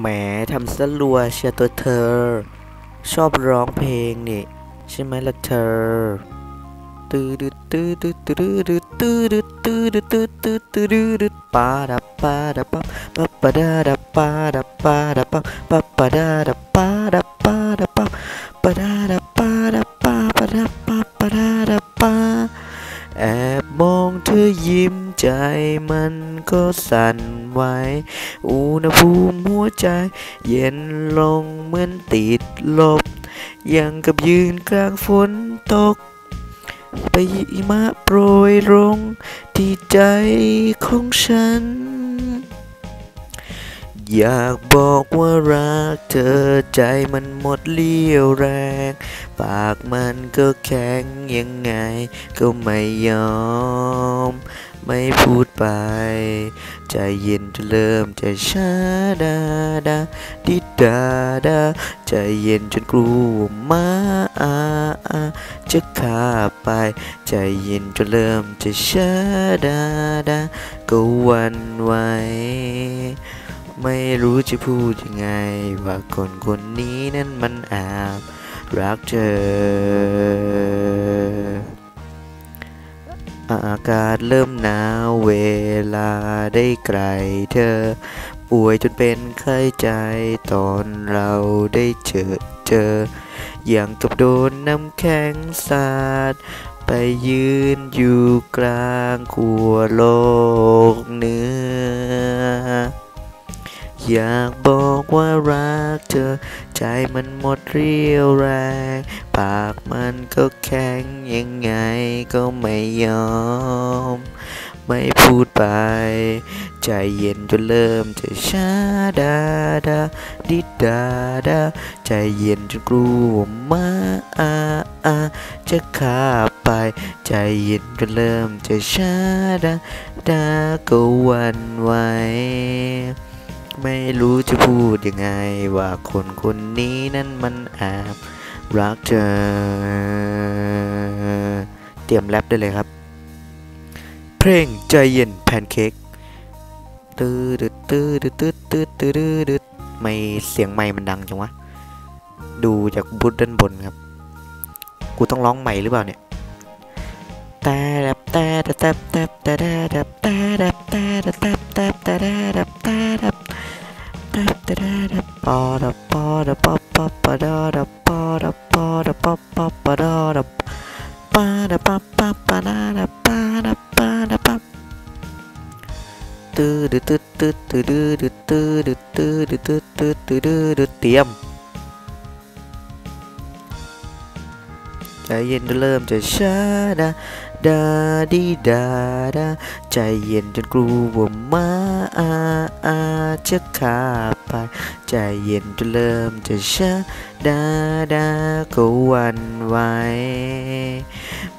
แหมทำซะรัวเชียร์ตัวเธอ ชอบร้องเพลงนี่ ใช่ไหมล่ะเธอตื้อดืดตื้อดืดตื้อดืดตื้อดืดตื้อดืดตื้อดืดตื้อดืดปาดับปาดับปะปะปะดาดับปาดับปาดับปะปะปะดาดับปาดับปาดับปะปะดาดับปาดับปาปะดับปาปะดาดับปา แอบมองเธอยิ้มใจมันก็สั่นไหวอุณหภูมิหัวใจ เย็นลงเหมือนติดลบ ยังกับยืนกลางฝนตก ไปหิมะโปรยลงที่ใจของฉัน อยากบอกว่ารักเธอใจมันหมดเลี้ยวแรง ปากมันก็แข็งยังไงก็ไม่ยอม ไม่พูดไป ใจเย็นจนเริ่มใจช้าดาดาดิดาดาใจเย็นจนกลัวมาอาอาจะขาไป ใจเย็นจนเริ่มจะช้าดาดาก็หวันไหว ไม่รู้จะพูดยังไง ว่าคนคนนี้นั้นมันแอบรักเธอ อากาศเริ่มหนาวเวลาได้ไกลเธอ ป่วยจนเป็นไข้ใจตอนเราได้เจอเจอ อย่างกับโดนน้ำแข็งสาดไปยืนอยู่กลางขัวโลกเหนือ อยากบอกว่ารักเธอ ใจมันหมดเรี่ยวแรง ปากมันก็แข็งยังไงก็ไม่ยอม ไม่พูดไป ใจเย็นจนเริ่มจะช้าดาดาดิดาดาใจเย็นจนกลัวมาอาอาจะขาไป ใจเย็นจนเริ่มจะช้าดาดาก็วันไหว ไม่รู้จะพูดยังไง ว่าคนคนนี้นั้นมันแอบรักเธอ เตรียมแรปได้เลยครับ เพลงใจเย็นแพนเค้กตื้อดืดตื้อดืดตื้อตื้อตื้อดืดดืดไม่เสียงไม่มันดังจังวะ ดูจากบูธด้านบนครับ กูต้องร้องใหม่หรือเปล่าเนี่ยแต่ดับแต่ดับแต่ดับแต่ดับแต่ดับแต่ดับแต่ดับแต่ดับแต่ดับ เตรียมใจเย็นเริ่มจะช้าดา ดาดีดาดาใจเย็นจนกลัวมาอาอาจะขาไป ใจเย็นจนเริ่มจะช้าดาดาก็หวันไหว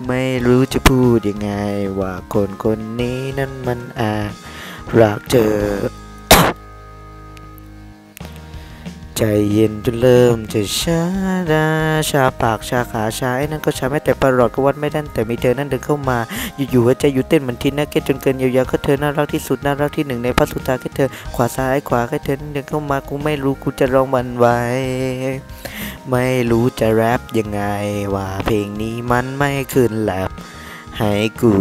ไม่รู้จะพูดยังไงว่าคนคนนี้นั้นมันแอบรักเธอ ใจเย็นจนเริ่มจะชาดาชาปากชาขาชาไอ้นั่นก็ชาไม่แต่ประหลอดก็วัดไม่ไดันแต่มีเธอนั้นเดินเข้ามาอยู่ๆหัวใจอยู่เต้นเหมือนทีน่าเก็ตจนเกินเยียวยาก็เธอน่ารักที่สุดน่ารักที่หนึ่งในพระสุธาแค่เธอขวาซ้ายขวาแค่เธอนั้นเดินเข้ามากูไม่รู้กูจะร้องมันไว้ไม่รู้จะแรปยังไง ว่าเพลงนี้มันไม่ขึ้นแลบให้กู